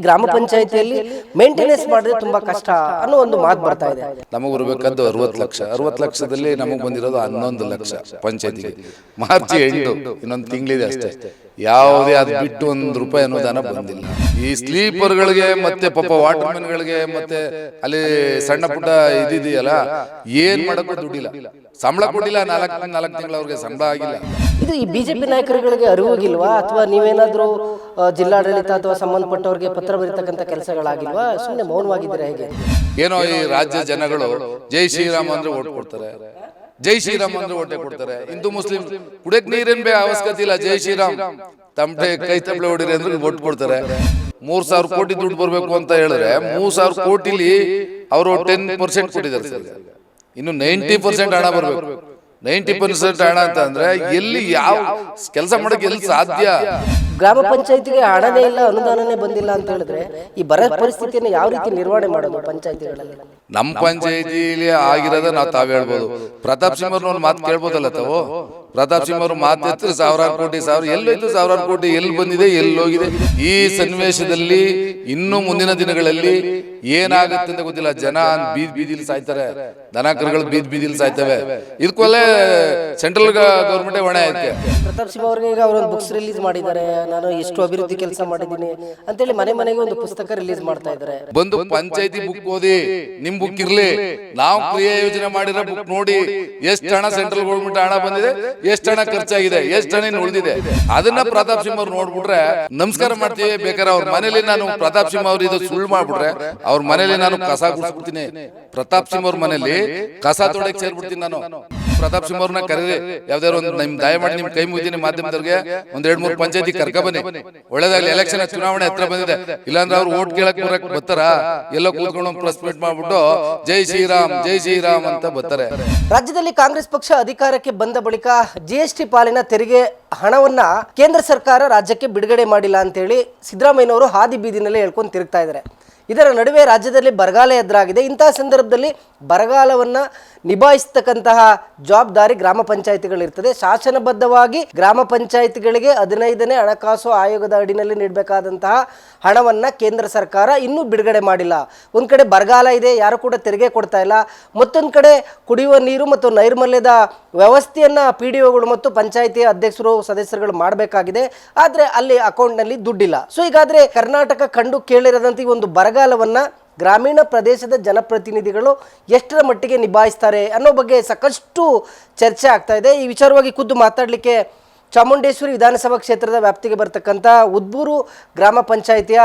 ಗ್ರಾಮ ಪಂಚಾಯತಿಯಲ್ಲಿ ಮೇಂಟೆನೆನ್ಸ್ ಮಾಡಿದ್ರೆ ತುಂಬಾ ಕಷ್ಟ ಅನ್ನೋ ಒಂದು ಮಾತು ಬರ್ತಾ ಇದೆ. ನಮಗೆ ಬರಬೇಕಾದ್ದು ಅರವತ್ ಲಕ್ಷ. ಅರವತ್ತು ಲಕ್ಷದಲ್ಲಿ ನಮಗೆ ಬಂದಿರೋದು ಹನ್ನೊಂದು ಲಕ್ಷ ಪಂಚಾಯತಿಗೆ. ಮಾರ್ಚ್ ಎಂಟು ಇನ್ನೊಂದು ತಿಂಗಳಿದೆ ಅಷ್ಟೇ. ಯಾವುದೇ ಅದು ಬಿಟ್ಟು ಒಂದು ರೂಪಾಯಿ ಅನುದಾನ ಬಂದಿಲ್ಲ. ಈ ಸ್ಲೀಪರ್ಗಳಿಗೆ ಮತ್ತೆ ಪಾಪ ವಾಟರ್ಮನ್ಗಳಿಗೆ ಮತ್ತೆ ಅಲ್ಲಿ ಸಣ್ಣ ಪುಟ್ಟ ಇದಿದೆಯಲ್ಲ ಏನ್ ಮಾಡಕ್ಕೂ ದುಡ್ಡಿಲ್ಲ. ಸಂಬಳ ಕೊಟ್ಟಿಲ್ಲ ನಾಲ್ಕು ನಾಲ್ಕು ತಿಂಗಳು ಅವ್ರಿಗೆ ಸಂಬಳ ಆಗಿಲ್ಲ. ಇದು ಈ ಬಿಜೆಪಿ ನಾಯಕರುಗಳಿಗೆ ಅರಿವಾಗಿಲ್ವಾ? ಅಥವಾ ನೀವೇನಾದರೂ ಜಿಲ್ಲಾಡಳಿತ ಅಥವಾ ಸಂಬಂಧಪಟ್ಟವ್ರಿಗೆ ಪತ್ರ ಬರೀತಕ್ಕಂಥ ಕೆಲಸಗಳಾಗಿಲ್ವಾ? ಸುಮ್ಮನೆ ಮೌನವಾಗಿದ್ದೀರಾ ಹೇಗೆ? ಏನೋ ಈ ರಾಜ್ಯ ಜನಗಳು ಜೈ ಶ್ರೀರಾಮ್ ಅಂದ್ರೆ ಓಟ್ ಕೊಡ್ತಾರೆ. ಜೈ ಶ್ರೀರಾಮ್ ಅಂದ್ರೆ ಓಟೆ ಕೊಡ್ತಾರೆ. ಹಿಂದೂ ಮುಸ್ಲಿಂ ಕುಡಿಯಕ್ ನೀರಿನ ಬೇ ಅವಶ್ಯಕತೆ ಇಲ್ಲ ಜೈ ಶ್ರೀರಾಮ್. ತಮಟೆ ಕೈ ತಂಬಳೆ ಹೊಡಿರಿ ಅಂದ್ರೆ ಓಟ್ ಕೊಡ್ತಾರೆ. ಮೂರ್ ಸಾವಿರ ಕೋಟಿ ದುಡ್ಡು ಬರ್ಬೇಕು ಅಂತ ಹೇಳಿದ್ರೆ ಮೂರ್ ಸಾವಿರ ಕೋಟಿಲಿ ಅವರು ಟೆನ್ ಪರ್ಸೆಂಟ್ ಕೊಟ್ಟಿದ್ದಾರೆ ಸರ್. ಇನ್ನು ನೈಂಟಿ ಪರ್ಸೆಂಟ್ ಹಣ ಬರಬೇಕು. ನೈಂಟಿ ಪರ್ಸೆಂಟ್ ಹಣ ಅಂತ ಅಂದ್ರೆ ಎಲ್ಲಿ ಯಾವ ಕೆಲಸ ಮಾಡಕ್ಕೆ ಎಲ್ಲಿ ಸಾಧ್ಯ? ಗ್ರಾಮ ಪಂಚಾಯತಿಗೆ ಹಣನೇ ಇಲ್ಲ ಅನುದಾನನೇ ಬಂದಿಲ್ಲ ಅಂತ ಹೇಳಿದ್ರೆ ಈ ಬರ ಪರಿಸ್ಥಿತಿಯನ್ನು ಯಾವ ರೀತಿ ನಿರ್ವಹಣೆ ಮಾಡೋದು ಪಂಚಾಯತಿಗಳಲ್ಲಿ? ನಮ್ಮ ಪಂಚಾಯತಿಲಿ ಆಗಿರೋದ ನಾವು ತಾವ್ ಹೇಳ್ಬೋದು. ಪ್ರತಾಪ್ ಸಿಂಗ್ ಅವ್ರನ್ನ ಒಂದು ಮಾತು ಕೇಳ್ಬೋದಲ್ಲ ತಾವು? ಪ್ರತಾಪ್ ಸಿಂಗ್ ಅವರು ಮಾತು ಸಾವಿರಾರು ಕೋಟಿ ಸಾವಿರ ಎಲ್ಲೋಯ್ತು ಸಾವಿರಾರು ಕೋಟಿ ಎಲ್ಲಿ ಬಂದಿದೆ ಎಲ್ಲಿ ಹೋಗಿದೆ? ಈ ಸನ್ನಿವೇಶದಲ್ಲಿ ಇನ್ನು ಮುಂದಿನ ದಿನಗಳಲ್ಲಿ ಏನಾಗುತ್ತೆ ಅಂತ ಗೊತ್ತಿಲ್ಲ. ಜನ ಬೀದ್ ಬೀದಿಲಿ ಸಾಯ್ತಾರೆ. ದನ ಕರುಗಳು ಬೀದ್ ಬೀದಿಲಿ ಸಾಯ್ತವೆ. ಇದಕ್ಕೊಲ್ಲೆ ಸೆಂಟ್ರಲ್ ಗೌರ್ಮೆಂಟೇ ಹೊಣೆ ಐತೆ ಪ್ರತಾಪ್ ಸಿಂಹ ಅವ್ರಿಗೆ ಈಗ ಅವರೊಂದು ಬುಕ್ಸ್ ರಿಲೀಸ್ ಮಾಡಿದ್ದಾರೆ. ನಾನು ಎಷ್ಟು ಅಭಿವೃದ್ಧಿ ಕೆಲಸ ಮಾಡಿದ್ದೀನಿ ಅಂತೇಳಿ ಮನೆ ಮನೆಗೆ ಒಂದು ಪುಸ್ತಕ ರಿಲೀಸ್ ಮಾಡ್ತಾ ಇದ್ದಾರೆ. ಬಂದು ಪಂಚಾಯತಿ ಬುಕ್ ಓದಿ ನಿಮ್ ಬುಕ್ ಇರ್ಲಿ. ನಾವು ಕ್ರಿಯಾ ಯೋಜನೆ ಮಾಡಿರೋ ಬುಕ್ ನೋಡಿ ಎಷ್ಟು ಹಣ ಸೆಂಟ್ರಲ್ ಗೌರ್ಮೆಂಟ್ ಹಣ ಬಂದಿದೆ? ಎಷ್ಟು ಹಣ ಖರ್ಚಾಗಿದೆ ಎಷ್ಟು ಹಣ ಉಳಿದಿದೆ? ಅದನ್ನ ಪ್ರತಾಪ್ ಸಿಂಹ ಅವ್ರು ನೋಡ್ಬಿಟ್ರೆ ನಮಸ್ಕಾರ ಮಾಡ್ತೀವಿ ಬೇಕಾದ್ರೆ ಅವ್ರ ಮನೇಲಿ ನಾನು ಪ್ರತಾಪ್ ಸಿಂಹ ಅವ್ರ ಇದು ಸುಳ್ಳು ಮಾಡ್ಬಿಟ್ರೆ ಅವ್ರ ಮನೇಲಿ ನಾನು ಕಸ ಗುಡಿಸ್ಬಿಡ್ತೀನಿ. ಪ್ರತಾಪ್ ಸಿಂಹ ಅವ್ರ ಮನೇಲಿ ಕಸ ತೊಡಕ್ ಸೇರ್ಬಿಡ್ತೀನಿ ನಾನು. ಪ್ರತಾಪ್ ಸಿಂಹ ಅವ್ರನ್ನ ಕರೀರಿ ಯಾವ್ದಾದ್ರು ಒಂದು ನಿಮ್ ದಯಮಾಡಿ ನಿಮ್ ಕೈ ಮುಗಿದೀನಿ ಮಾಧ್ಯಮದವ್ರಿಗೆ ಒಂದ್ ಎರಡ್ ಮೂರು ಪಂಚಾಯತಿ ಕರ್ಕ ಬನ್ನಿ. ಒಳ್ಳೇದಾಗ್ಲಿ ಎಲೆಕ್ಷನ್ ಚುನಾವಣೆ ಹತ್ರ ಬಂದಿದೆ. ಇಲ್ಲಾಂದ್ರೆ ಅವ್ರು ಓಟ್ ಕೇಳಕ್ ಬರಕ್ ಬರ್ತಾರ? ಎಲ್ಲ ಕೂತ್ಕೊಂಡು ಪ್ರೆಸ್ ಮೀಟ್ ಮಾಡ್ಬಿಟ್ಟು ಜೈ ಶ್ರೀರಾಮ್ ಜೈ ಶ್ರೀರಾಮ್ ಅಂತ ಬರ್ತಾರೆ. ರಾಜ್ಯದಲ್ಲಿ ಕಾಂಗ್ರೆಸ್ ಪಕ್ಷ ಅಧಿಕಾರಕ್ಕೆ ಬಂದ ಬಳಿಕ ಜಿಎಸ್ಟಿ ಪಾಲಿನ ತೆರಿಗೆ ಹಣವನ್ನ ಕೇಂದ್ರ ಸರ್ಕಾರ ರಾಜ್ಯಕ್ಕೆ ಬಿಡುಗಡೆ ಮಾಡಿಲ್ಲ ಅಂತೇಳಿ ಸಿದ್ದರಾಮಯ್ಯನವರು ಹಾದಿ ಬೀದಿನಲ್ಲೇ ಹೇಳ್ಕೊಂಡು ತಿರುಗ್ತಾ ಇದ್ದಾರೆ. ಇದರ ನಡುವೆ ರಾಜ್ಯದಲ್ಲಿ ಬರಗಾಲ ಎದುರಾಗಿದೆ. ಇಂತಹ ಸಂದರ್ಭದಲ್ಲಿ ಬರಗಾಲವನ್ನು ನಿಭಾಯಿಸ್ತಕ್ಕಂತಹ ಜವಾಬ್ದಾರಿ ಗ್ರಾಮ ಪಂಚಾಯಿತಿಗಳಿರ್ತದೆ. ಶಾಸನಬದ್ಧವಾಗಿ ಗ್ರಾಮ ಪಂಚಾಯಿತಿಗಳಿಗೆ ಹದಿನೈದನೇ ಹಣಕಾಸು ಆಯೋಗದ ಅಡಿನಲ್ಲಿ ನೀಡಬೇಕಾದಂತಹ ಹಣವನ್ನು ಕೇಂದ್ರ ಸರ್ಕಾರ ಇನ್ನೂ ಬಿಡುಗಡೆ ಮಾಡಿಲ್ಲ. ಒಂದು ಕಡೆ ಬರಗಾಲ ಇದೆ, ಯಾರು ಕೂಡ ತೆರಿಗೆ ಕೊಡ್ತಾ ಇಲ್ಲ. ಮತ್ತೊಂದು ಕಡೆ ಕುಡಿಯುವ ನೀರು ಮತ್ತು ನೈರ್ಮಲ್ಯದ ವ್ಯವಸ್ಥೆಯನ್ನ ಪಿ ಡಿ ಒಗಳು ಮತ್ತು ಪಂಚಾಯಿತಿ ಅಧ್ಯಕ್ಷರು, ಸದಸ್ಯರುಗಳು ಮಾಡಬೇಕಾಗಿದೆ. ಆದರೆ ಅಲ್ಲಿ ಅಕೌಂಟ್ನಲ್ಲಿ ದುಡ್ಡಿಲ್ಲ. ಸೊ ಹೀಗಾದರೆ ಕರ್ನಾಟಕ ಕಂಡು ಕೇಳಿರದಂತೆ ಈ ಒಂದು ಬರಗಾಲವನ್ನು ಗ್ರಾಮೀಣ ಪ್ರದೇಶದ ಜನಪ್ರತಿನಿಧಿಗಳು ಎಷ್ಟರ ಮಟ್ಟಿಗೆ ನಿಭಾಯಿಸ್ತಾರೆ ಅನ್ನೋ ಬಗ್ಗೆ ಸಾಕಷ್ಟು ಚರ್ಚೆ ಆಗ್ತಾ ಇದೆ. ಈ ವಿಚಾರವಾಗಿ ಖುದ್ದು ಮಾತಾಡಲಿಕ್ಕೆ ಚಾಮುಂಡೇಶ್ವರಿ ವಿಧಾನಸಭಾ ಕ್ಷೇತ್ರದ ವ್ಯಾಪ್ತಿಗೆ ಬರ್ತಕ್ಕಂಥ ಉದ್ಬೂರು ಗ್ರಾಮ ಪಂಚಾಯಿತಿಯ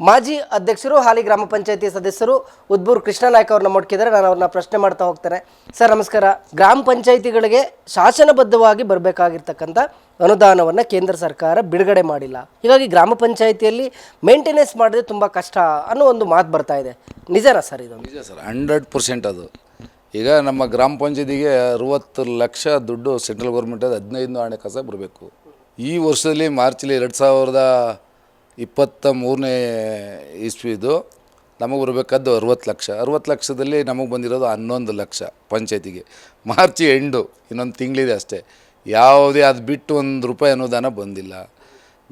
ಮಾಜಿ ಅಧ್ಯಕ್ಷರು, ಹಾಲಿ ಗ್ರಾಮ ಪಂಚಾಯಿತಿ ಸದಸ್ಯರು ಉದ್ಬೂರ್ ಕೃಷ್ಣ ನಾಯ್ಕ ಅವ್ರನ್ನ ಮುಟ್ಕಿದ್ದಾರೆ. ನಾನು ಅವ್ರನ್ನ ಪ್ರಶ್ನೆ ಮಾಡ್ತಾ ಹೋಗ್ತೇನೆ. ಸರ್, ನಮಸ್ಕಾರ. ಗ್ರಾಮ ಪಂಚಾಯಿತಿಗಳಿಗೆ ಶಾಸನಬದ್ಧವಾಗಿ ಬರಬೇಕಾಗಿರ್ತಕ್ಕಂಥ ಅನುದಾನವನ್ನು ಕೇಂದ್ರ ಸರ್ಕಾರ ಬಿಡುಗಡೆ ಮಾಡಿಲ್ಲ. ಹೀಗಾಗಿ ಗ್ರಾಮ ಪಂಚಾಯಿತಿಯಲ್ಲಿ ಮೇಂಟೆನೆನ್ಸ್ ಮಾಡಿದ್ರೆ ತುಂಬ ಕಷ್ಟ ಅನ್ನೋ ಒಂದು ಮಾತು ಬರ್ತಾ ಇದೆ. ನಿಜನಾ ಸರ್ ಇದು? ನಿಜ ಸರ್, ಹಂಡ್ರೆಡ್ ಪರ್ಸೆಂಟ್ ಅದು. ಈಗ ನಮ್ಮ ಗ್ರಾಮ ಪಂಚಾಯತಿಗೆ ಅರುವತ್ತು ಲಕ್ಷ ದುಡ್ಡು ಸೆಂಟ್ರಲ್ ಗೌರ್ಮೆಂಟ್ ಹದಿನೈದು ಕಸ ಬರಬೇಕು. ಈ ವರ್ಷದಲ್ಲಿ ಮಾರ್ಚಲ್ಲಿ ಎರಡು ಸಾವಿರದ ಇಪ್ಪತ್ತ ಮೂರನೇ ಇಸ್ವಿದು ನಮಗೆ ಬರಬೇಕಾದ್ದು ಅರುವತ್ತು ಲಕ್ಷ. ಅರುವತ್ತು ಲಕ್ಷದಲ್ಲಿ ನಮಗೆ ಬಂದಿರೋದು ಹನ್ನೊಂದು ಲಕ್ಷ ಪಂಚಾಯತಿಗೆ. ಮಾರ್ಚ್ ಎಂಡು ಇನ್ನೊಂದು ತಿಂಗಳಿದೆ ಅಷ್ಟೇ. ಯಾವುದೇ ಅದು ಬಿಟ್ಟು ಒಂದು ರೂಪಾಯಿ ಅನುದಾನ ಬಂದಿಲ್ಲ.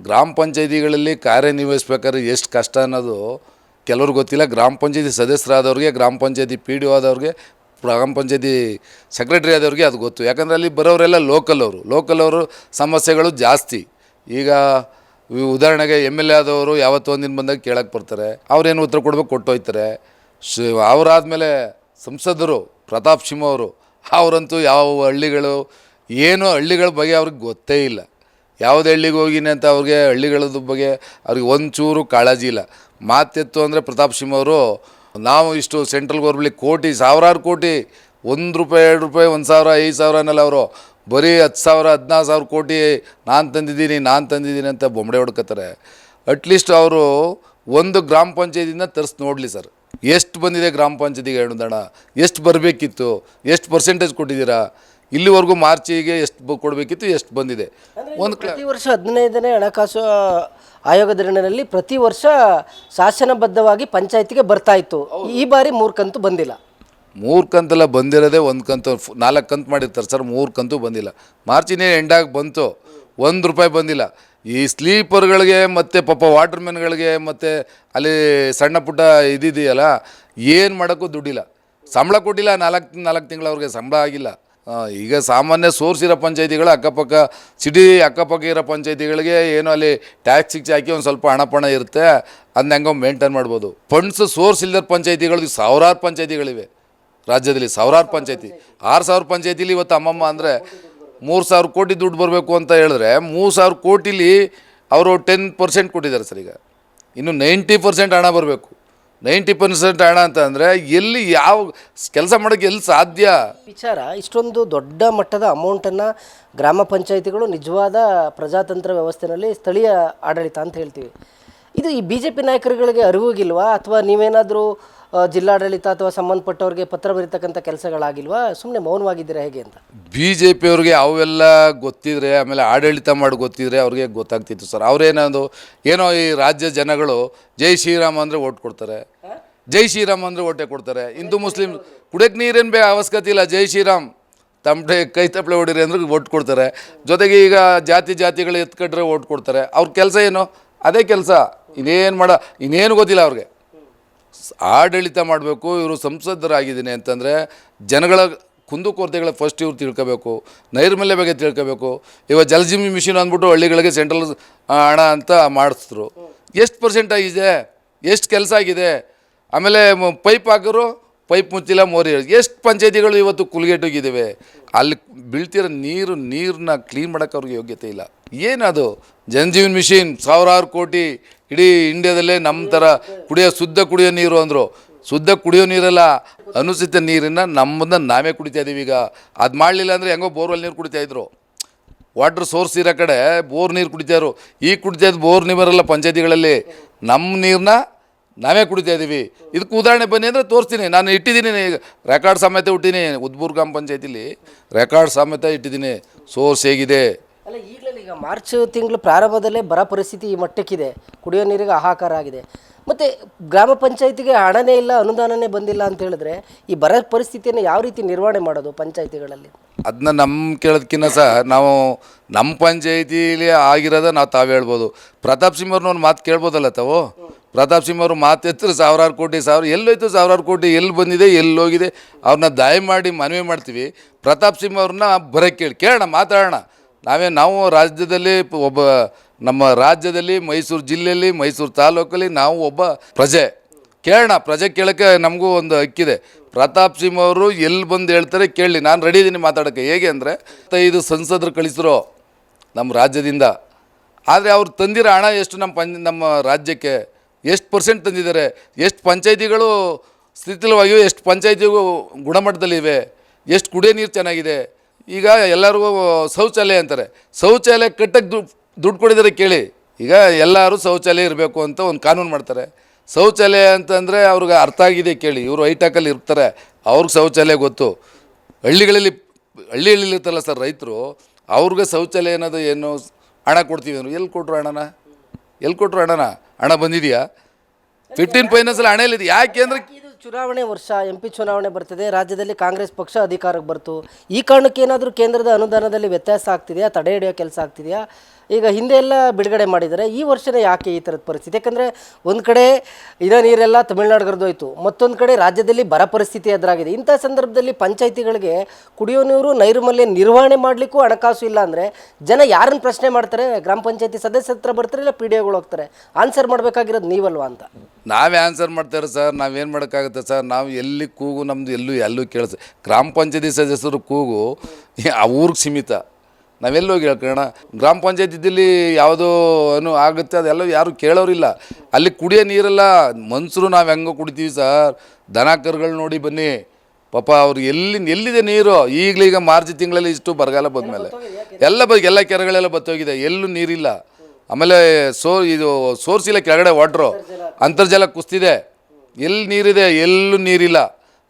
ಗ್ರಾಮ ಪಂಚಾಯತಿಗಳಲ್ಲಿ ಕಾರ್ಯನಿರ್ವಹಿಸ್ಬೇಕಾದ್ರೆ ಎಷ್ಟು ಕಷ್ಟ ಅನ್ನೋದು ಕೆಲವ್ರಿಗೆ ಗೊತ್ತಿಲ್ಲ. ಗ್ರಾಮ ಪಂಚಾಯತಿ ಸದಸ್ಯರಾದವ್ರಿಗೆ, ಗ್ರಾಮ ಪಂಚಾಯತಿ ಪಿ ಡಿ ಒ ಆದವ್ರಿಗೆ, ಗ್ರಾಮ ಪಂಚಾಯತಿ ಸೆಕ್ರೆಟರಿ ಆದವ್ರಿಗೆ ಅದು ಗೊತ್ತು. ಯಾಕಂದರೆ ಅಲ್ಲಿ ಬರೋರೆಲ್ಲ ಲೋಕಲ್ ಅವರು. ಲೋಕಲ್ ಅವರು ಸಮಸ್ಯೆಗಳು ಜಾಸ್ತಿ. ಈಗ ಉದಾಹರಣೆಗೆ ಎಂ ಎಲ್ ಎ ಆದವರು ಯಾವತ್ತೋ ಒಂದಿನ ಬಂದಾಗ ಕೇಳಕ್ಕೆ ಬರ್ತಾರೆ. ಅವ್ರೇನು ಉತ್ತರ ಕೊಡ್ಬೇಕು ಕೊಟ್ಟೋಯ್ತಾರೆ. ಶ, ಅವರಾದಮೇಲೆ ಸಂಸದರು ಪ್ರತಾಪ್ ಸಿಂಹ ಅವರು, ಅವರಂತೂ ಯಾವ ಹಳ್ಳಿಗಳು, ಏನು ಹಳ್ಳಿಗಳ ಬಗ್ಗೆ ಅವ್ರಿಗೆ ಗೊತ್ತೇ ಇಲ್ಲ. ಯಾವುದೇ ಹಳ್ಳಿಗೆ ಹೋಗಿನಿ ಅಂತ ಅವ್ರಿಗೆ ಹಳ್ಳಿಗಳದ ಬಗ್ಗೆ ಅವ್ರಿಗೆ ಒಂಚೂರು ಕಾಳಜಿ ಇಲ್ಲ. ಮಾತೆತ್ತು ಅಂದರೆ ಪ್ರತಾಪ್ ಸಿಂಹ ಅವರು, ನಾವು ಇಷ್ಟು ಸೆಂಟ್ರಲ್ ಗೌರ್ಮೆಂಟ್ ಕೋಟಿ, ಸಾವಿರಾರು ಕೋಟಿ, ಒಂದು ರೂಪಾಯಿ, ಎರಡು ರೂಪಾಯಿ, ಒಂದು ಸಾವಿರ, ಐದು ಸಾವಿರನಲ್ಲ ಅವರು ಬರೀ ಹತ್ತು ಸಾವಿರ ಹದಿನಾರು ಸಾವಿರ ಕೋಟಿ ನಾನು ತಂದಿದ್ದೀನಿ ನಾನು ತಂದಿದ್ದೀನಿ ಅಂತ ಬೊಂಬಡೆ ಹೊಡ್ಕೋತಾರೆ ಅಟ್ಲೀಸ್ಟ್ ಅವರು ಒಂದು ಗ್ರಾಮ ಪಂಚಾಯತಿಯಿಂದ ತರಿಸಿ ನೋಡಲಿ ಸರ್. ಎಷ್ಟು ಬಂದಿದೆ ಗ್ರಾಮ ಪಂಚಾಯತಿಗೆ ಹೇಳೋದಣ್ಣ ಎಷ್ಟು ಬರಬೇಕಿತ್ತು? ಎಷ್ಟು ಪರ್ಸೆಂಟೇಜ್ ಕೊಟ್ಟಿದ್ದೀರಾ? ಇಲ್ಲಿವರೆಗೂ ಮಾರ್ಚಿಗೆ ಎಷ್ಟು ಕೊಡಬೇಕಿತ್ತು ಎಷ್ಟು ಬಂದಿದೆ? ಒಂದು ಪ್ರತಿ ವರ್ಷ ಹದಿನೈದನೇ ಹಣಕಾಸು ಆಯೋಗದ ನಿರ್ಣಯದಲ್ಲಿ ಪ್ರತಿ ವರ್ಷ ಶಾಸನಬದ್ಧವಾಗಿ ಪಂಚಾಯತಿಗೆ ಬರ್ತಾ ಇತ್ತು. ಈ ಬಾರಿ ಮೂರು ಕಂತು ಬಂದಿಲ್ಲ. ಮೂರು ಕಂತೆಲ್ಲ ಬಂದಿರೋದೇ ಒಂದು ಕಂತು ನಾಲ್ಕು ಕಂತು ಮಾಡಿರ್ತಾರೆ ಸರ್, ಮೂರು ಕಂತು ಬಂದಿಲ್ಲ. ಮಾರ್ಚಿನೇ ಎಂಡಾಗಿ ಬಂತು, ಒಂದು ರೂಪಾಯಿ ಬಂದಿಲ್ಲ. ಈ ಸ್ಲೀಪರ್ಗಳಿಗೆ ಮತ್ತು ಪಾಪ ವಾಟರ್ಮೆನ್ಗಳಿಗೆ ಮತ್ತು ಅಲ್ಲಿ ಸಣ್ಣ ಪುಟ್ಟ ಇದಿದೆಯಲ್ಲ, ಏನು ಮಾಡೋಕ್ಕೂ ದುಡ್ಡಿಲ್ಲ. ಸಂಬಳ ಕೊಟ್ಟಿಲ್ಲ, ನಾಲ್ಕು ನಾಲ್ಕು ತಿಂಗಳು ಅವ್ರಿಗೆ ಸಂಬಳ ಆಗಿಲ್ಲ. ಈಗ ಸಾಮಾನ್ಯ ಸೋರ್ಸಿರೋ ಇರೋ ಪಂಚಾಯತಿಗಳು ಅಕ್ಕಪಕ್ಕ, ಸಿಟಿ ಅಕ್ಕಪಕ್ಕ ಇರೋ ಪಂಚಾಯತಿಗಳಿಗೆ ಏನು ಅಲ್ಲಿ ಟ್ಯಾಕ್ಸ್ ಸಿಕ್ಸ್ ಹಾಕಿ ಒಂದು ಸ್ವಲ್ಪ ಹಣ ಪಣ ಇರುತ್ತೆ ಅದನ್ನ ಹೆಂಗೋ ಮೇಂಟೈನ್ ಮಾಡ್ಬೋದು. ಫಂಡ್ಸ್ ಸೋರ್ಸ್ ಇಲ್ಲದ ಪಂಚಾಯತಿಗಳಿಗೆ ಸಾವಿರಾರು ಪಂಚಾಯತಿಗಳಿವೆ. ರಾಜ್ಯದಲ್ಲಿ ಸಾವಿರಾರು ಪಂಚಾಯತಿ. ಆರು ಸಾವಿರ ಪಂಚಾಯತಿಲಿ ಇವತ್ತು ಅಮ್ಮಮ್ಮ ಅಂದರೆ ಮೂರು ಸಾವಿರ ಕೋಟಿ ದುಡ್ಡು ಬರಬೇಕು ಅಂತ ಹೇಳಿದ್ರೆ ಮೂರು ಸಾವಿರ ಕೋಟಿಲಿ ಅವರು ಟೆನ್ ಪರ್ಸೆಂಟ್ ಕೊಟ್ಟಿದ್ದಾರೆ ಸರ್ ಈಗ. ಇನ್ನು ನೈಂಟಿ ಪರ್ಸೆಂಟ್ ಹಣ ಬರಬೇಕು. ನೈಂಟಿ ಪರ್ಸೆಂಟ್ ಹಣ ಅಂತ ಅಂದರೆ ಎಲ್ಲಿ ಯಾವ ಕೆಲಸ ಮಾಡೋಕ್ಕೆ ಎಲ್ಲಿ ಸಾಧ್ಯ? ವಿಚಾರ, ಇಷ್ಟೊಂದು ದೊಡ್ಡ ಮಟ್ಟದ ಅಮೌಂಟನ್ನು ಗ್ರಾಮ ಪಂಚಾಯಿತಿಗಳು ನಿಜವಾದ ಪ್ರಜಾತಂತ್ರ ವ್ಯವಸ್ಥೆಯಲ್ಲಿ ಸ್ಥಳೀಯ ಆಡಳಿತ ಅಂತ ಹೇಳ್ತೀವಿ. ಇದು ಈ ಬಿ ಜೆ ಪಿ ನಾಯಕರುಗಳಿಗೆ ಅರಿವಿಗಿಲ್ವಾ ಅಥವಾ ನೀವೇನಾದರೂ ಜಿಲ್ಲಾಡಳಿತ ಅಥವಾ ಸಂಬಂಧಪಟ್ಟವ್ರಿಗೆ ಪತ್ರ ಬರೀತಕ್ಕಂಥ ಕೆಲಸಗಳಾಗಿಲ್ವಾ? ಸುಮ್ಮನೆ ಮೌನವಾಗಿದ್ದೀರಾ ಹೇಗೆ ಅಂತ? ಬಿ ಜೆ ಪಿಯವ್ರಿಗೆ ಅವೆಲ್ಲ ಗೊತ್ತಿದ್ರೆ ಆಮೇಲೆ ಆಡಳಿತ ಮಾಡಿ ಗೊತ್ತಿದ್ರೆ ಅವ್ರಿಗೆ ಗೊತ್ತಾಗ್ತಿತ್ತು ಸರ್. ಅವ್ರೇನದು ಏನೋ ಈ ರಾಜ್ಯ ಜನಗಳು ಜೈ ಶ್ರೀರಾಮ್ ಅಂದರೆ ಓಟ್ ಕೊಡ್ತಾರೆ. ಜೈ ಶ್ರೀರಾಮ್ ಅಂದರೆ ಓಟೆ ಕೊಡ್ತಾರೆ. ಹಿಂದೂ ಮುಸ್ಲಿಮ್ ಕುಡಿಯೋಕ್ಕೆ ನೀರೇನು ಬೇ ಅವಶ್ಯಕತೆ ಇಲ್ಲ ಜೈ ಶ್ರೀರಾಮ್. ತಮ್ಮಟೆ ಕೈ ತಪ್ಪಲೆ ಹೊಡಿರಿ ಅಂದ್ರೆ ಓಟ್ ಕೊಡ್ತಾರೆ. ಜೊತೆಗೆ ಈಗ ಜಾತಿ ಜಾತಿಗಳು ಎತ್ಕಟ್ರೆ ಓಟ್ ಕೊಡ್ತಾರೆ. ಅವ್ರ ಕೆಲಸ ಏನು? ಅದೇ ಕೆಲಸ. ಇನ್ನೇನು ಮಾಡ ಇನ್ನೇನು ಗೊತ್ತಿಲ್ಲ ಅವ್ರಿಗೆ. ಆಡಳಿತ ಮಾಡಬೇಕು, ಇವರು ಸಂಸದರಾಗಿದ್ದೀನಿ ಅಂತಂದರೆ ಜನಗಳ ಕುಂದುಕೊರತೆಗಳ ಫಸ್ಟ್ ಇವ್ರು ತಿಳ್ಕೋಬೇಕು, ನೈರ್ಮಲ್ಯ ಬಗ್ಗೆ ತಿಳ್ಕೋಬೇಕು. ಇವಾಗ ಜಲಜೀವಿ ಮಿಷಿನ್ ಅಂದ್ಬಿಟ್ಟು ಹಳ್ಳಿಗಳಿಗೆ ಸೆಂಟ್ರಲ್ ಹಣ ಅಂತ ಮಾಡಿಸಿದ್ರು. ಎಷ್ಟು ಪರ್ಸೆಂಟ್ ಆಗಿದೆ? ಎಷ್ಟು ಕೆಲಸ ಆಗಿದೆ? ಆಮೇಲೆ ಪೈಪ್ ಹಾಕೋರು ಪೈಪ್ ಮುಚ್ಚಿಲ್ಲ, ಮೋರಿ ಎಷ್ಟು ಪಂಚಾಯತಿಗಳು ಇವತ್ತು ಕುಲ್ಗೇಟೋಗಿದ್ದಾವೆ ಅಲ್ಲಿ ಬೀಳ್ತಿರೋ ನೀರು ನೀರನ್ನ ಕ್ಲೀನ್ ಮಾಡೋಕ್ಕೆ ಅವ್ರಿಗೆ ಯೋಗ್ಯತೆ ಇಲ್ಲ. ಏನದು ಜನಜೀವನ್ ಮಿಷಿನ್ ಸಾವಿರಾರು ಕೋಟಿ ಇಡೀ ಇಂಡಿಯಾದಲ್ಲೇ ನಮ್ಮ ಥರ ಕುಡಿಯೋ ಶುದ್ಧ ಕುಡಿಯೋ ನೀರು ಅಂದರು. ಶುದ್ಧ ಕುಡಿಯೋ ನೀರಲ್ಲ ಅನುಚಿತ ನೀರನ್ನು ನಮ್ಮನ್ನ ನಾವೇ ಕುಡಿತಾ ಇದ್ದೀವಿ ಈಗ. ಅದು ಮಾಡಲಿಲ್ಲ ಅಂದರೆ ಹೆಂಗೋ ಬೋರ್ವೆಲ್ ನೀರು ಕುಡಿತಾ ಇದ್ರು. ವಾಟ್ರ್ ಸೋರ್ಸ್ ಇರೋ ಕಡೆ ಬೋರ್ ನೀರು ಕುಡಿತಾಯಿದ್ರು ಈಗ ಕುಡಿತಾ ಇದ್ದು ಬೋರ್ ನೀರಲ್ಲ ಪಂಚಾಯತಿಗಳಲ್ಲಿ. ನಮ್ಮ ನೀರನ್ನ ನಾವೇ ಕುಡಿತಾ ಇದ್ದೀವಿ ಇದಕ್ಕೆ ಉದಾಹರಣೆ ಬನ್ನಿ ಅಂದರೆ ತೋರಿಸ್ತೀನಿ. ನಾನು ಇಟ್ಟಿದ್ದೀನಿ ಈಗ. ರೆಕಾರ್ಡ್ ಸಮೇತ ಇಟ್ಟಿನಿ ಉದ್ಬೂರ್ ಗ್ರಾಮ ಪಂಚಾಯತಿಲಿ. ರೆಕಾರ್ಡ್ ಸಮೇತ ಇಟ್ಟಿದ್ದೀನಿ. ಸೋರ್ಸ್ ಹೇಗಿದೆ? ಈಗ ಮಾರ್ಚ್ ತಿಂಗಳು ಪ್ರಾರಂಭದಲ್ಲೇ ಬರ ಪರಿಸ್ಥಿತಿ ಈ ಮಟ್ಟಕ್ಕಿದೆ. ಕುಡಿಯೋ ನೀರಿಗೆ ಹಾಹಾಕಾರ ಆಗಿದೆ. ಮತ್ತು ಗ್ರಾಮ ಪಂಚಾಯತಿಗೆ ಹಣನೇ ಇಲ್ಲ, ಅನುದಾನನೇ ಬಂದಿಲ್ಲ ಅಂತ ಹೇಳಿದ್ರೆ ಈ ಬರ ಪರಿಸ್ಥಿತಿಯನ್ನು ಯಾವ ರೀತಿ ನಿರ್ವಹಣೆ ಮಾಡೋದು ಪಂಚಾಯತಿಗಳಲ್ಲಿ? ಅದನ್ನ ನಮ್ಮ ಕೇಳೋದಕ್ಕಿಂತ ಸಹ ನಾವು ನಮ್ಮ ಪಂಚಾಯತಿಲಿ ಆಗಿರೋದ ನಾವು ತಾವು ಹೇಳ್ಬೋದು. ಪ್ರತಾಪ್ ಸಿಂಹ ಅವ್ರನ್ನ ಒಂದು ಮಾತು ಕೇಳ್ಬೋದಲ್ಲ ತಾವು? ಪ್ರತಾಪ್ ಸಿಂಹ ಅವರು ಮಾತು ಎತ್ತಿದ್ರೆ ಸಾವಿರಾರು ಕೋಟಿ, ಸಾವಿರ ಎಲ್ಲೋಯ್ತು ಸಾವಿರಾರು ಕೋಟಿ ಎಲ್ಲಿ ಬಂದಿದೆ ಎಲ್ಲಿ ಹೋಗಿದೆ? ಅವ್ರನ್ನ ದಯಮಾಡಿ ಮನವಿ ಮಾಡ್ತೀವಿ. ಪ್ರತಾಪ್ ಸಿಂಹ ಅವ್ರನ್ನ ಬರೋಕ್ಕೆ ಕೇಳಿ, ಕೇಳೋಣ, ಮಾತಾಡೋಣ. ನಾವೇ ನಾವು ರಾಜ್ಯದಲ್ಲಿ ಒಬ್ಬ ನಮ್ಮ ರಾಜ್ಯದಲ್ಲಿ ಮೈಸೂರು ಜಿಲ್ಲೆಯಲ್ಲಿ, ಮೈಸೂರು ತಾಲೂಕಲ್ಲಿ ನಾವು ಒಬ್ಬ ಪ್ರಜೆ. ಕೇಳೋಣ, ಪ್ರಜೆ ಕೇಳೋಕ್ಕೆ ನಮಗೂ ಒಂದು ಹಕ್ಕಿದೆ. ಪ್ರತಾಪ್ ಸಿಂಹ ಅವರು ಎಲ್ಲಿ ಬಂದು ಹೇಳ್ತಾರೆ ಕೇಳಲಿ ನಾನು ರೆಡಿ ಇದ್ದೀನಿ ಮಾತಾಡೋಕ್ಕೆ ಹೇಗೆ ಅಂದರೆ ಇದು ಸಂಸದರು ಕಳಿಸಿರೋ ನಮ್ಮ ರಾಜ್ಯದಿಂದ. ಆದರೆ ಅವ್ರು ತಂದಿರೋ ಹಣ ಎಷ್ಟು ನಮ್ಮ ಪಂಚ, ನಮ್ಮ ರಾಜ್ಯಕ್ಕೆ? ಎಷ್ಟು ಪರ್ಸೆಂಟ್ ತಂದಿದ್ದಾರೆ? ಎಷ್ಟು ಪಂಚಾಯತಿಗಳು ಸ್ಥಿತಿಲವಾಗಿವೆ ಎಷ್ಟು ಪಂಚಾಯತಿಗೂ ಗುಣಮಟ್ಟದಲ್ಲಿವೆ? ಎಷ್ಟು ಕುಡಿಯೋ ನೀರು ಚೆನ್ನಾಗಿದೆ? ಈಗ ಎಲ್ಲರಿಗೂ ಶೌಚಾಲಯ ಅಂತಾರೆ. ಶೌಚಾಲಯ ಕಟ್ಟಕ್ಕೆ ದುಡ್ಡು ದುಡ್ಡು ಕೊಡಿದರೆ ಕೇಳಿ. ಈಗ ಎಲ್ಲರೂ ಶೌಚಾಲಯ ಇರಬೇಕು ಅಂತ ಒಂದು ಕಾನೂನು ಮಾಡ್ತಾರೆ. ಶೌಚಾಲಯ ಅಂತಂದರೆ ಅವ್ರಿಗೆ ಅರ್ಥ ಆಗಿದೆ ಕೇಳಿ. ಇವರು ಹೈಟಾಕಲ್ಲಿ ಇರ್ತಾರೆ. ಅವ್ರಿಗೆ ಶೌಚಾಲಯ ಗೊತ್ತು. ಹಳ್ಳಿಗಳಲ್ಲಿ ಹಳ್ಳಿ ಇರ್ತಲ್ಲ ಸರ್ ರೈತರು ಅವ್ರಿಗೆ ಶೌಚಾಲಯ ಅನ್ನೋದು ಏನು ಹಣ ಕೊಡ್ತೀವಿ ಅಂದರು. ಎಲ್ಲಿ ಕೊಟ್ಟರು ಹಣನ? ಎಲ್ಲಿ ಕೊಟ್ಟರು ಹಣನ? ಹಣ ಬಂದಿದೆಯಾ? ಫಿಫ್ಟೀನ್ ಫೈನಾನ್ಸಲ್ಲಿ ಹಣ ಎಲ್ಲಿದೆ ಯಾಕೆ ಅಂದರೆ ಚುನಾವಣೆ ವರ್ಷ ಎಂ ಪಿ ಚುನಾವಣೆ ಬರ್ತದೆ, ರಾಜ್ಯದಲ್ಲಿ ಕಾಂಗ್ರೆಸ್ ಪಕ್ಷ ಅಧಿಕಾರಕ್ಕೆ ಬರ್ತು ಈ ಕಾರಣಕ್ಕೆ ಏನಾದರೂ ಕೇಂದ್ರದ ಅನುದಾನದಲ್ಲಿ ವ್ಯತ್ಯಾಸ ಆಗ್ತಿದೆಯಾ? ತಡೆ ಹಿಡಿಯೋ ಕೆಲಸ ಆಗ್ತಿದೆಯಾ? ಈಗ ಹಿಂದೆ ಎಲ್ಲ ಬಿಡುಗಡೆ ಮಾಡಿದರೆ ಈ ವರ್ಷನೇ ಯಾಕೆ ಈ ಥರದ ಪರಿಸ್ಥಿತಿ? ಯಾಕಂದರೆ ಒಂದು ಕಡೆ ಇರೋ ನೀರೆಲ್ಲ ತಮಿಳ್ನಾಡಿಗರದೋಯ್ತು ಮತ್ತೊಂದು ಕಡೆ ರಾಜ್ಯದಲ್ಲಿ ಬರ ಪರಿಸ್ಥಿತಿ ಎದುರಾಗಿದೆ. ಇಂಥ ಸಂದರ್ಭದಲ್ಲಿ ಪಂಚಾಯಿತಿಗಳಿಗೆ ಕುಡಿಯೋ ನೀರು ನೈರ್ಮಲ್ಯ ನಿರ್ವಹಣೆ ಮಾಡಲಿಕ್ಕೂ ಹಣಕಾಸು ಇಲ್ಲ ಅಂದರೆ ಜನ ಯಾರನ್ನು ಪ್ರಶ್ನೆ ಮಾಡ್ತಾರೆ? ಗ್ರಾಮ ಪಂಚಾಯತಿ ಸದಸ್ಯ ಹತ್ರ ಬರ್ತಾರೆ ಇಲ್ಲ ಪಿ ಡಿ ಒಗಳು ಹೋಗ್ತಾರೆ? ಆನ್ಸರ್ ಮಾಡಬೇಕಾಗಿರೋದು ನೀವಲ್ವಾ ಅಂತ? ನಾವೇ ಆನ್ಸರ್ ಮಾಡ್ತಾರೆ ಸರ್. ನಾವೇನು ಮಾಡೋಕ್ಕಾಗುತ್ತೆ ಸರ್? ನಾವು ಎಲ್ಲಿ ಕೂಗು ನಮ್ಮದು ಎಲ್ಲೂ ಎಲ್ಲೂ ಕೇಳಿಸ್, ಗ್ರಾಮ ಪಂಚಾಯತಿ ಸದಸ್ಯರು ಕೂಗು, ಆ ಊರಿಗೆ ಸೀಮಿತ. ನಾವೆಲ್ಲಿ ಹೋಗಿ ಹೇಳ್ಕೊಳ್ಳೋಣ ಗ್ರಾಮ ಪಂಚಾಯತಿದಲ್ಲಿ ಯಾವುದೋ ಏನು ಆಗುತ್ತೆ, ಅದೆಲ್ಲ ಯಾರು ಕೇಳೋರಿಲ್ಲ. ಅಲ್ಲಿ ಕುಡಿಯೋ ನೀರೆಲ್ಲ, ಮನ್ಸರು ನಾವು ಹೆಂಗೋ ಕುಡಿತೀವಿ ಸರ್. ದನ ಕರುಗಳು ನೋಡಿ ಬನ್ನಿ. ಪಾಪ ಅವ್ರು ಎಲ್ಲಿ, ಎಲ್ಲಿದೆ ನೀರು? ಈಗಲೀಗ ಈಗ ಮಾರ್ಚ್ ತಿಂಗಳಲ್ಲಿ ಇಷ್ಟು ಬರಗಾಲ ಬಂದಮೇಲೆ. ಎಲ್ಲ ಬ, ಎಲ್ಲ ಕೆರೆಗಳೆಲ್ಲ ಬತ್ತೋಗಿದೆ, ಎಲ್ಲೂ ನೀರಿಲ್ಲ. ಆಮೇಲೆ ಸೋ, ಇದು ಸೋರ್ಸಿಲ್ಲ ಕೆಳಗಡೆ ವಾಟ್ರು. ಅಂತರ್ಜಲ ಕುಸ್ತಿದೆ. ಎಲ್ಲಿ ನೀರಿದೆ? ಎಲ್ಲೂ ನೀರಿಲ್ಲ.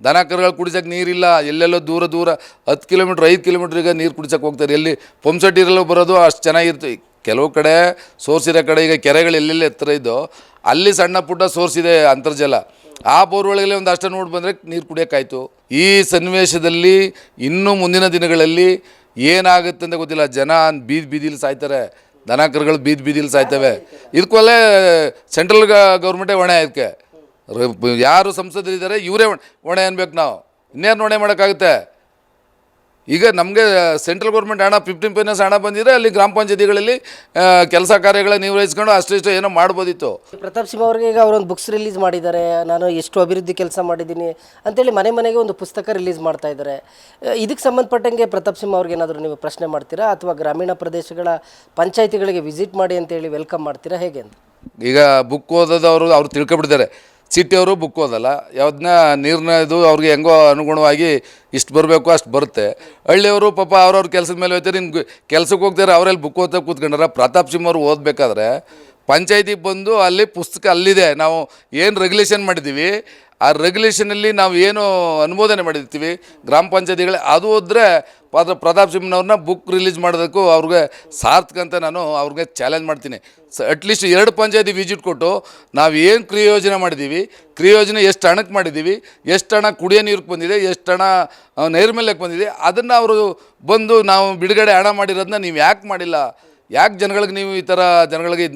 ದನ ಕರುಗಳು ಕುಡಿಸೋಕೆ ನೀರಿಲ್ಲ, ಎಲ್ಲೆಲ್ಲೋ ದೂರ ದೂರ ಹತ್ತು ಕಿಲೋಮೀಟ್ರ್, ಐದು ಕಿಲೋಮೀಟ್ರಿಗೆ ನೀರು ಕುಡಿಸೋಕೆ ಹೋಗ್ತಾರೆ. ಎಲ್ಲಿ ಪಂಪ್ಸೆಟ್ ಇರಲು ಬರೋದು ಅಷ್ಟು ಚೆನ್ನಾಗಿರುತ್ತೆ ಕೆಲವು ಕಡೆ ಸೋರ್ಸ್ ಇರೋ ಕಡೆ ಈಗ ಕೆರೆಗಳು ಎಲ್ಲೆಲ್ಲಿ ಎತ್ತರ ಇದ್ದೋ ಅಲ್ಲಿ ಸಣ್ಣ ಪುಟ್ಟ ಸೋರ್ಸ್ ಇದೆ ಅಂತರ್ಜಲ. ಆ ಬೋರ್ಗಳಿಗೆ ಒಂದು ಅಷ್ಟು ನೋಡಿ ಬಂದರೆ ನೀರು ಕುಡಿಯೋಕ್ಕಾಯ್ತು ಈ ಸನ್ನಿವೇಶದಲ್ಲಿ ಇನ್ನೂ ಮುಂದಿನ ದಿನಗಳಲ್ಲಿ ಏನಾಗುತ್ತೆ ಅಂತ ಗೊತ್ತಿಲ್ಲ. ಜನ ಬೀದಿ ಬೀದಿಲಿ ಸಾಯ್ತಾರೆ. ದನ ಕರುಗಳು ಬೀದಿ ಬೀದಿಲಿ ಸಾಯ್ತವೆ. ಇದಕ್ಕೆಲ್ಲ ಸೆಂಟ್ರಲ್ ಗೌರ್ಮೆಂಟೇ ಹೊಣೆ ಇದಕ್ಕೆ. ಯಾರು ಸಂಸದರಿದ್ದಾರೆ ಇವರೇ ಹೊಣೆ ಅನ್ಬೇಕು ನಾವು. ಇನ್ನೇನು ಹೊಣೆ ಮಾಡೋಕ್ಕಾಗುತ್ತೆ? ಈಗ ನಮಗೆ ಸೆಂಟ್ರಲ್ ಗೌರ್ಮೆಂಟ್ ಹಣ ಫಿಫ್ಟೀನ್ ಪೈನಸ್ ಹಣ ಬಂದಿದ್ರೆ ಅಲ್ಲಿ ಗ್ರಾಮ ಪಂಚಾಯತಿಗಳಲ್ಲಿ ಕೆಲಸ ಕಾರ್ಯಗಳ ನಿರ್ವಹಿಸ್ಕೊಂಡು ಅಷ್ಟಿಷ್ಟು ಏನೋ ಮಾಡ್ಬೋದಿತ್ತು. ಪ್ರತಾಪ್ ಸಿಂಹ ಅವರಿಗೆ ಈಗ ಅವರೊಂದು ಬುಕ್ಸ್ ರಿಲೀಸ್ ಮಾಡಿದ್ದಾರೆ ನಾನು ಎಷ್ಟು ಅಭಿವೃದ್ಧಿ ಕೆಲಸ ಮಾಡಿದ್ದೀನಿ ಅಂತೇಳಿ ಮನೆ ಮನೆಗೆ ಒಂದು ಪುಸ್ತಕ ರಿಲೀಸ್ ಮಾಡ್ತಾ ಇದ್ದಾರೆ. ಇದಕ್ಕೆ ಸಂಬಂಧಪಟ್ಟಂಗೆ ಪ್ರತಾಪ್ ಸಿಂಹ ಅವ್ರಿಗೆ ಏನಾದರೂ ನೀವು ಪ್ರಶ್ನೆ ಮಾಡ್ತೀರಾ? ಅಥವಾ ಗ್ರಾಮೀಣ ಪ್ರದೇಶಗಳ ಪಂಚಾಯತಿಗಳಿಗೆ ವಿಸಿಟ್ ಮಾಡಿ ಅಂತೇಳಿ ವೆಲ್ಕಮ್ ಮಾಡ್ತೀರಾ? ಹೇಗೆ ಅಂತ? ಈಗ ಬುಕ್ ಓದೋದು ಅವರು ಅವ್ರು ತಿಳ್ಕೊಬಿಡ್ತಾರೆ ಬುಕ್ ಓದಲ್ಲ. ಯಾವ್ದನ್ನ ನೀರಿನ ಇದು ಅವ್ರಿಗೆ ಹೆಂಗೋ ಅನುಗುಣವಾಗಿ ಇಷ್ಟು ಬರಬೇಕು ಅಷ್ಟು ಬರುತ್ತೆ. ಹಳ್ಳಿಯವರು ಪಾಪ ಅವ್ರವ್ರ ಕೆಲಸದ ಮೇಲೆ ಹೋಗ್ತಾರೆ. ಇನ್ನು ಕೆಲಸಕ್ಕೆ ಹೋಗ್ತಾರೆ ಅವರಲ್ಲಿ ಬುಕ್ ಓದ್ತಾ ಕೂತ್ಕೊಂಡಾರ? ಪ್ರತಾಪ್ ಸಿಂಹ ಅವ್ರು ಓದಬೇಕಾದ್ರೆ ಪಂಚಾಯತಿಗೆ ಬಂದು ಅಲ್ಲಿ ಪುಸ್ತಕ ಅಲ್ಲಿದೆ. ನಾವು ಏನು ರೆಗ್ಯುಲೇಷನ್ ಮಾಡಿದ್ದೀವಿ, ಆ ರೆಗ್ಯುಲೇಷನಲ್ಲಿ ನಾವು ಏನು ಅನುಮೋದನೆ ಮಾಡಿರ್ತೀವಿ, ಗ್ರಾಮ ಪಂಚಾಯತಿಗಳ. ಅದು ಹೋದರೆ ಪಾತ್ರ ಪ್ರತಾಪ್ ಸಿಂಹನವ್ರನ್ನ ಬುಕ್ ರಿಲೀಸ್ ಮಾಡೋದಕ್ಕೂ ಅವ್ರಿಗೆ ಸಾರ್ಥಕ ಅಂತ ನಾನು ಅವ್ರಿಗೆ ಚಾಲೆಂಜ್ ಮಾಡ್ತೀನಿ. ಸ ಅಟ್ಲೀಸ್ಟ್ ಎರಡು ಪಂಚಾಯತಿ ವಿಸಿಟ್ ಕೊಟ್ಟು ನಾವು ಏನು ಕ್ರಿಯೋಜನೆ ಮಾಡಿದ್ದೀವಿ, ಕ್ರಿಯೋಜನೆ ಎಷ್ಟು ಹಣಕ್ಕೆ ಮಾಡಿದ್ದೀವಿ, ಎಷ್ಟು ಹಣ ಕುಡಿಯೋ ನೀರಿಗೆ ಬಂದಿದೆ, ಎಷ್ಟು ಹಣ ನೈರ್ಮಲ್ಯಕ್ಕೆ ಬಂದಿದೆ, ಅದನ್ನು ಅವರು ಬಂದು ನಾವು ಬಿಡುಗಡೆ ಹಣ ಮಾಡಿರೋದನ್ನ ನೀವು ಯಾಕೆ ಮಾಡಿಲ್ಲ? ಯಾಕೆ ಜನಗಳಿಗೆ ನೀವು ಈ ಥರ ಜನಗಳಿಗೆ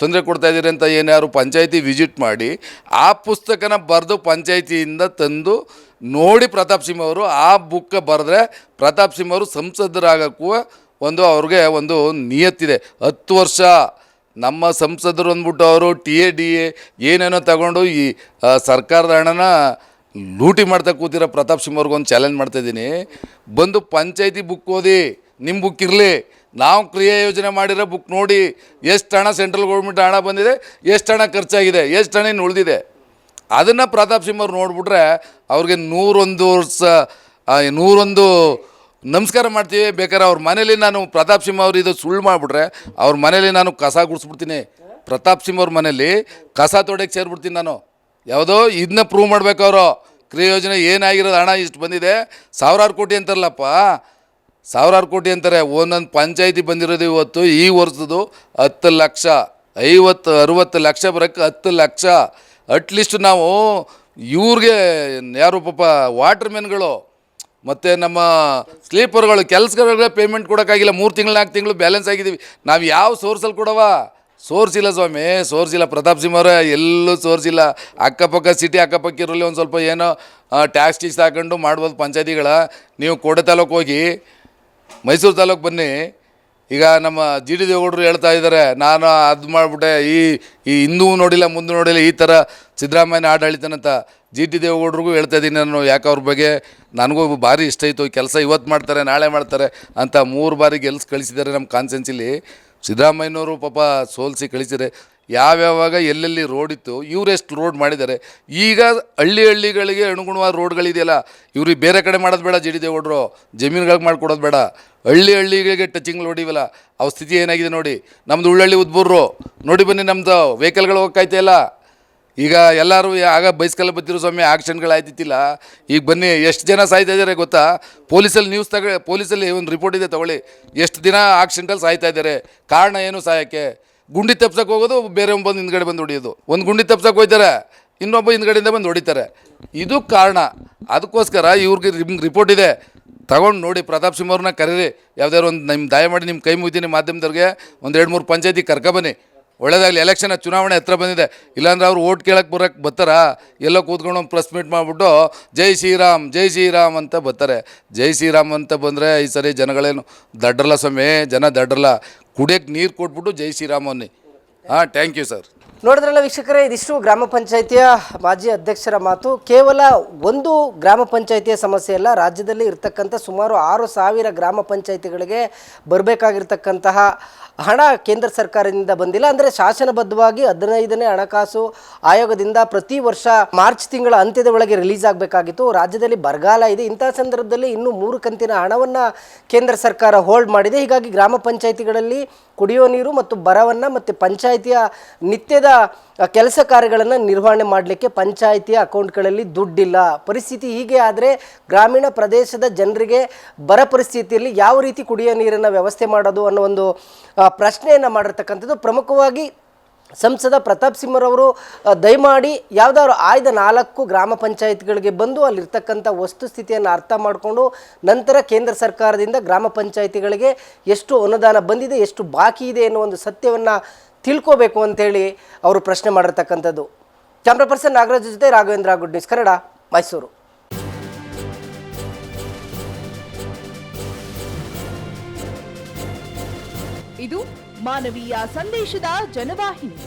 ತೊಂದರೆ ಕೊಡ್ತಾ ಇದ್ದೀರಿ ಅಂತ ಏನಾದ್ರು ಪಂಚಾಯಿತಿ ವಿಸಿಟ್ ಮಾಡಿ, ಆ ಪುಸ್ತಕನ ಬರೆದು ಪಂಚಾಯಿತಿಯಿಂದ ತಂದು ನೋಡಿ ಪ್ರತಾಪ್ ಸಿಂಹ ಅವರು ಆ ಬುಕ್ ಬರೆದ್ರೆ ಪ್ರತಾಪ್ ಸಿಂಹ ಅವರು ಸಂಸದರಾಗಕ್ಕೂ ಒಂದು ಅವ್ರಿಗೆ ಒಂದು ನಿಯತ್ತಿದೆ. ಹತ್ತು ವರ್ಷ ನಮ್ಮ ಸಂಸದರು ಅಂದ್ಬಿಟ್ಟು ಅವರು ಟಿ ಎ, ಡಿ ಎ ಏನೇನೋ ತಗೊಂಡು ಈ ಸರ್ಕಾರದ ಹಣನ ಲೂಟಿ ಮಾಡ್ತಾ ಕೂತಿರೋ ಪ್ರತಾಪ್ ಸಿಂಹ ಅವ್ರಿಗೊಂದು ಚಾಲೆಂಜ್ ಮಾಡ್ತಾಯಿದ್ದೀನಿ ಬಂದು ಪಂಚಾಯಿತಿ ಬುಕ್ ಓದಿ ನಿಮ್ಮ ಬುಕ್ ಇರಲಿ. ನಾವು ಕ್ರಿಯಾ ಯೋಜನೆ ಮಾಡಿರೋ ಬುಕ್ ನೋಡಿ ಎಷ್ಟು ಹಣ ಸೆಂಟ್ರಲ್ ಗೌರ್ಮೆಂಟ್ ಹಣ ಬಂದಿದೆ, ಎಷ್ಟು ಹಣ ಖರ್ಚಾಗಿದೆ, ಎಷ್ಟು ಹಣ ಇನ್ನು ಉಳಿದಿದೆ. ಅದನ್ನು ಪ್ರತಾಪ್ ಸಿಂಹ ಅವ್ರು ನೋಡಿಬಿಟ್ರೆ ಅವ್ರಿಗೆ ನೂರೊಂದು ವರ್ಷ ನೂರೊಂದು ನಮಸ್ಕಾರ ಮಾಡ್ತೀವಿ. ಬೇಕಾದ್ರೆ ಅವ್ರ ಮನೇಲಿ ನಾನು ಪ್ರತಾಪ್ ಸಿಂಹ ಅವ್ರು ಇದು ಸುಳ್ಳು ಮಾಡಿಬಿಟ್ರೆ ಅವ್ರ ಮನೇಲಿ ನಾನು ಕಸ ಗುಡಿಸ್ಬಿಡ್ತೀನಿ. ಪ್ರತಾಪ್ ಸಿಂಹ ಅವ್ರ ಮನೇಲಿ ಕಸ ತೊಡೆಗೆ ಸೇರಿಬಿಡ್ತೀನಿ ನಾನು. ಯಾವುದೋ ಇದನ್ನ ಪ್ರೂವ್ ಮಾಡ್ಬೇಕು ಅವರು. ಕ್ರಿಯಾ ಯೋಜನೆ ಏನಾಗಿರೋದು ಹಣ ಇಷ್ಟು ಬಂದಿದೆ, ಸಾವಿರಾರು ಕೋಟಿ ಅಂತಾರಲ್ಲಪ್ಪ. ಸಾವಿರಾರು ಕೋಟಿ ಅಂತಾರೆ. ಒಂದೊಂದು ಪಂಚಾಯಿತಿ ಬಂದಿರೋದು ಇವತ್ತು, ಈ ವರ್ಷದ್ದು ಹತ್ತು ಲಕ್ಷ, ಐವತ್ತು, ಅರುವತ್ತು ಲಕ್ಷ ಬರೋಕ್ಕೆ ಹತ್ತು ಲಕ್ಷ. ಅಟ್ಲೀಸ್ಟ್ ನಾವು ಇವ್ರಿಗೆ ಯಾರು ಪಾಪ ವಾಟ್ರ್ಮೆನ್ಗಳು ಮತ್ತು ನಮ್ಮ ಸ್ಲೀಪರ್ಗಳು, ಕೆಲಸಗಾರರಿಗೆ ಪೇಮೆಂಟ್ ಕೊಡೋಕ್ಕಾಗಿಲ್ಲ. ಮೂರು ತಿಂಗಳು, ನಾಲ್ಕು ತಿಂಗಳು ಬ್ಯಾಲೆನ್ಸ್ ಆಗಿದ್ದೀವಿ. ನಾವು ಯಾವ ಸೋರ್ಸಲ್ಲಿ ಕೊಡವ? ಸೋರ್ಸಿಲ್ಲ ಸ್ವಾಮಿ ಸೋರ್ಸಿಲ್ಲ ಪ್ರತಾಪ್ ಸಿಂಹ ಅವರೇ ಎಲ್ಲೂ ಸೋರ್ಸಿಲ್ಲ ಅಕ್ಕಪಕ್ಕ ಸಿಟಿ ಅಕ್ಕಪಕ್ಕ ಇರಲಿ ಒಂದು ಸ್ವಲ್ಪ ಏನೋ ಟ್ಯಾಕ್ಸ್ ಟೀಸ್ ಹಾಕೊಂಡು ಮಾಡ್ಬೋದು ಪಂಚಾಯತಿಗಳ. ನೀವು ಕೋಟೆ ತಾಲೂಕು ಹೋಗಿ ಮೈಸೂರು ತಾಲೂಕು ಬನ್ನಿ. ಈಗ ನಮ್ಮ ಜಿ ಡಿ ದೇವೇಗೌಡರು ಹೇಳ್ತಾ ಇದ್ದಾರೆ, ನಾನು ಅದು ಮಾಡಿಬಿಟ್ಟೆ, ಈ ಈ ಹಿಂದೂ ನೋಡಿಲ್ಲ, ಮುಂದೆ ನೋಡಿಲ್ಲ, ಈ ಥರ ಸಿದ್ದರಾಮಯ್ಯನ ಆಡಳಿತನಂತ ಜಿ ಟಿ ದೇವೇಗೌಡರಿಗೂ ಹೇಳ್ತಾ ಇದ್ದೀನಿ ನಾನು ಯಾಕೆ ಅವ್ರ ಬಗ್ಗೆ. ನನಗೂ ಭಾರಿ ಇಷ್ಟ ಇತ್ತು ಕೆಲಸ ಇವತ್ತು ಮಾಡ್ತಾರೆ, ನಾಳೆ ಮಾಡ್ತಾರೆ ಅಂತ ಮೂರು ಬಾರಿ ಗೆಲ್ಸ್ ಕಳಿಸಿದ್ದಾರೆ ನಮ್ಮ ಕಾನ್ಸೆನ್ಸಿಲಿ ಸಿದ್ದರಾಮಯ್ಯನವರು ಪಾಪ ಸೋಲಿಸಿ ಕಳಿಸಿದ್ದಾರೆ ಯಾವ್ಯಾವಾಗ ಎಲ್ಲೆಲ್ಲಿ ರೋಡ್ ಇತ್ತು, ಇವರೆಷ್ಟು ರೋಡ್ ಮಾಡಿದ್ದಾರೆ. ಈಗ ಹಳ್ಳಿ ಹಳ್ಳಿಗಳಿಗೆ ಅನುಗುಣವಾದ ರೋಡ್ಗಳಿದೆಯಲ್ಲ ಇವ್ರಿಗೆ ಬೇರೆ ಕಡೆ ಮಾಡೋದು ಬೇಡ ಜಿ ಡಿ ದೇವಡ್ರು. ಜಮೀನುಗಳಿಗೆ ಮಾಡಿಕೊಡೋದು ಬೇಡ. ಹಳ್ಳಿ ಹಳ್ಳಿಗಳಿಗೆ ಟಚಿಂಗ್ ಹೊಡಿವಲ್ಲ ಅವ್ರ ಸ್ಥಿತಿ ಏನಾಗಿದೆ ನೋಡಿ. ನಮ್ಮದು ಉಳ್ಳಳ್ಳಿ ಉದ್ಬೂರ್ರು. ನೋಡಿ ಬನ್ನಿ ನಮ್ಮದು ವೆಹಿಕಲ್ಗಳು ಹೋಗ್ತಾಯ್ತಾ ಇಲ್ಲ ಈಗ ಎಲ್ಲರೂ ಆಗ ಬೈಸ್ಕಲ್ಲಿ ಬತ್ತಿರೋ ಸ್ವಾಮಿ ಆಕ್ಷನ್ಗಳು ಆಯ್ತಿತ್ತಿಲ್ಲ ಈಗ ಬನ್ನಿ, ಎಷ್ಟು ಜನ ಸಾಯ್ತಾ ಇದ್ದಾರೆ ಗೊತ್ತಾ? ಪೊಲೀಸಲ್ಲಿ ನ್ಯೂಸ್ ತಗ ಪೊಲೀಸಲ್ಲಿ ಒಂದು ರಿಪೋರ್ಟ್ ಇದೆ ತಗೊಳ್ಳಿ. ಎಷ್ಟು ದಿನ ಆಕ್ಸಿಡೆಂಟಲ್ಲಿ ಸಾಯ್ತಾ ಇದ್ದಾರೆ? ಕಾರಣ ಏನು ಸಾಯಕ್ಕೆ? ಗುಂಡಿ ತಪ್ಸಕ್ಕೆ ಹೋಗೋದು, ಬೇರೆ ಬಂದು ಹಿಂದ್ಗಡೆ ಬಂದು ಹೊಡಿಯೋದು. ಒಂದು ಗುಂಡಿ ತಪ್ಸಕ್ಕೆ ಹೋಯ್ತಾರೆ, ಇನ್ನೊಬ್ಬ ಹಿಂದ್ಗಡೆಯಿಂದ ಬಂದು ಹೊಡಿತಾರೆ. ಇದು ಕಾರಣ. ಅದಕ್ಕೋಸ್ಕರ ಇವ್ರಿಗೆ ನಿಮ್ಗೆ ರಿಪೋರ್ಟ್ ಇದೆ. ತಗೊಂಡು ನೋಡಿ, ಪ್ರತಾಪ್ ಸಿಂಹ ಅವ್ರನ್ನ ಕರೀರಿ. ಯಾವ್ದಾದ್ರು ಒಂದು ನಿಮ್ಮ ದಯಮಾಡಿ ನಿಮ್ಮ ಕೈ ಮುಗಿದೀನಿ ಮಾಧ್ಯಮದವ್ರಿಗೆ. ಒಂದು ಎರಡು ಮೂರು ಪಂಚಾಯತಿ ಕರ್ಕೊಬನ್ನಿ ಒಳ್ಳೇದಾಗಲಿ ಎಲೆಕ್ಷನ್ ಚುನಾವಣೆ ಹತ್ರ ಬಂದಿದೆ. ಇಲ್ಲಾಂದ್ರೆ ಅವ್ರು ಓಟ್ ಕೇಳಕ್ಕೆ ಬರೋಕ್ಕೆ ಬರ್ತಾರ? ಎಲ್ಲ ಕೂತ್ಕೊಂಡು ಒಂದು ಪ್ರೆಸ್ ಮೀಟ್ ಮಾಡಿಬಿಟ್ಟು, ಜೈ ಶ್ರೀರಾಮ್ ಜೈ ಶ್ರೀರಾಮ್ ಅಂತ ಬರ್ತಾರೆ. ಜೈ ಶ್ರೀರಾಮ್ ಅಂತ ಬಂದರೆ ಈ ಸರಿ ಜನಗಳೇನು ದಡ್ರಲ್ಲ ಸ್ವಾಮಿ, ಜನ ದಡ್ರಲ್ಲ. ಕುಡಿಯೋಕ್ಕೆ ನೀರು ಕೊಟ್ಬಿಟ್ಟು ಜೈ ಶ್ರೀರಾಮ್ ಅನ್ನಿ ಹಾಂ ಥ್ಯಾಂಕ್ ಯು ಸರ್ ನೋಡಿದ್ರಲ್ಲ ವೀಕ್ಷಕರೇ, ಇದಿಷ್ಟು ಗ್ರಾಮ ಪಂಚಾಯಿತಿಯ ಮಾಜಿ ಅಧ್ಯಕ್ಷರ ಮಾತು. ಕೇವಲ ಒಂದು ಗ್ರಾಮ ಪಂಚಾಯಿತಿಯ ಸಮಸ್ಯೆ ಅಲ್ಲ, ರಾಜ್ಯದಲ್ಲಿ ಇರ್ತಕ್ಕಂಥ ಸುಮಾರು ಆರು ಸಾವಿರ ಗ್ರಾಮ ಪಂಚಾಯಿತಿಗಳಿಗೆ ಬರಬೇಕಾಗಿರ್ತಕ್ಕಂತಹ ಹಣ ಕೇಂದ್ರ ಸರ್ಕಾರದಿಂದ ಬಂದಿಲ್ಲ. ಅಂದರೆ ಶಾಸನಬದ್ಧವಾಗಿ ಹದಿನೈದನೇ ಹಣಕಾಸು ಆಯೋಗದಿಂದ ಪ್ರತಿ ವರ್ಷ ಮಾರ್ಚ್ ತಿಂಗಳ ಅಂತ್ಯದ ಒಳಗೆ ರಿಲೀಸ್ ಆಗಬೇಕಾಗಿತ್ತು. ರಾಜ್ಯದಲ್ಲಿ ಬರಗಾಲ ಇದೆ. ಇಂತಹ ಸಂದರ್ಭದಲ್ಲಿ ಇನ್ನೂ ಮೂರು ಕಂತಿನ ಹಣವನ್ನು ಕೇಂದ್ರ ಸರ್ಕಾರ ಹೋಲ್ಡ್ ಮಾಡಿದೆ. ಹೀಗಾಗಿ ಗ್ರಾಮ ಪಂಚಾಯಿತಿಗಳಲ್ಲಿ ಕುಡಿಯೋ ನೀರು ಮತ್ತು ಬರವನ್ನು ಮತ್ತು ಪಂಚಾಯಿತಿಯ ನಿತ್ಯದ ಕೆಲಸ ಕಾರ್ಯಗಳನ್ನು ನಿರ್ವಹಣೆ ಮಾಡಲಿಕ್ಕೆ ಪಂಚಾಯಿತಿಯ ಅಕೌಂಟ್ಗಳಲ್ಲಿ ದುಡ್ಡಿಲ್ಲ. ಪರಿಸ್ಥಿತಿ ಹೀಗೆ ಆದರೆ ಗ್ರಾಮೀಣ ಪ್ರದೇಶದ ಜನರಿಗೆ ಬರ ಪರಿಸ್ಥಿತಿಯಲ್ಲಿ ಯಾವ ರೀತಿ ಕುಡಿಯೋ ನೀರನ್ನು ವ್ಯವಸ್ಥೆ ಮಾಡೋದು ಅನ್ನೋ ಒಂದು ಪ್ರಶ್ನೆಯನ್ನು ಮಾಡಿರ್ತಕ್ಕಂಥದ್ದು. ಪ್ರಮುಖವಾಗಿ ಸಂಸದ ಪ್ರತಾಪ್ ಸಿಂಹರವರು ದಯಮಾಡಿ ಯಾವುದಾದ್ರು ಆಯ್ದ ನಾಲ್ಕು ಗ್ರಾಮ ಪಂಚಾಯತ್ಗಳಿಗೆ ಬಂದು ಅಲ್ಲಿರ್ತಕ್ಕಂಥ ವಸ್ತುಸ್ಥಿತಿಯನ್ನು ಅರ್ಥ ಮಾಡಿಕೊಂಡು ನಂತರ ಕೇಂದ್ರ ಸರ್ಕಾರದಿಂದ ಗ್ರಾಮ ಪಂಚಾಯತಿಗಳಿಗೆ ಎಷ್ಟು ಅನುದಾನ ಬಂದಿದೆ, ಎಷ್ಟು ಬಾಕಿ ಇದೆ ಎನ್ನುವ ಒಂದು ಸತ್ಯವನ್ನು ತಿಳ್ಕೋಬೇಕು ಅಂತೇಳಿ ಅವರು ಪ್ರಶ್ನೆ ಮಾಡಿರ್ತಕ್ಕಂಥದ್ದು. ಕ್ಯಾಮ್ರಾ ಪರ್ಸನ್ ನಾಗರಾಜ್ ಜೊತೆ ರಾಘವೇಂದ್ರ ಗುಡ್ ನ್ಯೂಸ್ ಕನ್ನಡ, ಮೈಸೂರು. ಇದು ಮಾನವೀಯ ಸಂದೇಶದ ಜನವಾಹಿನಿ.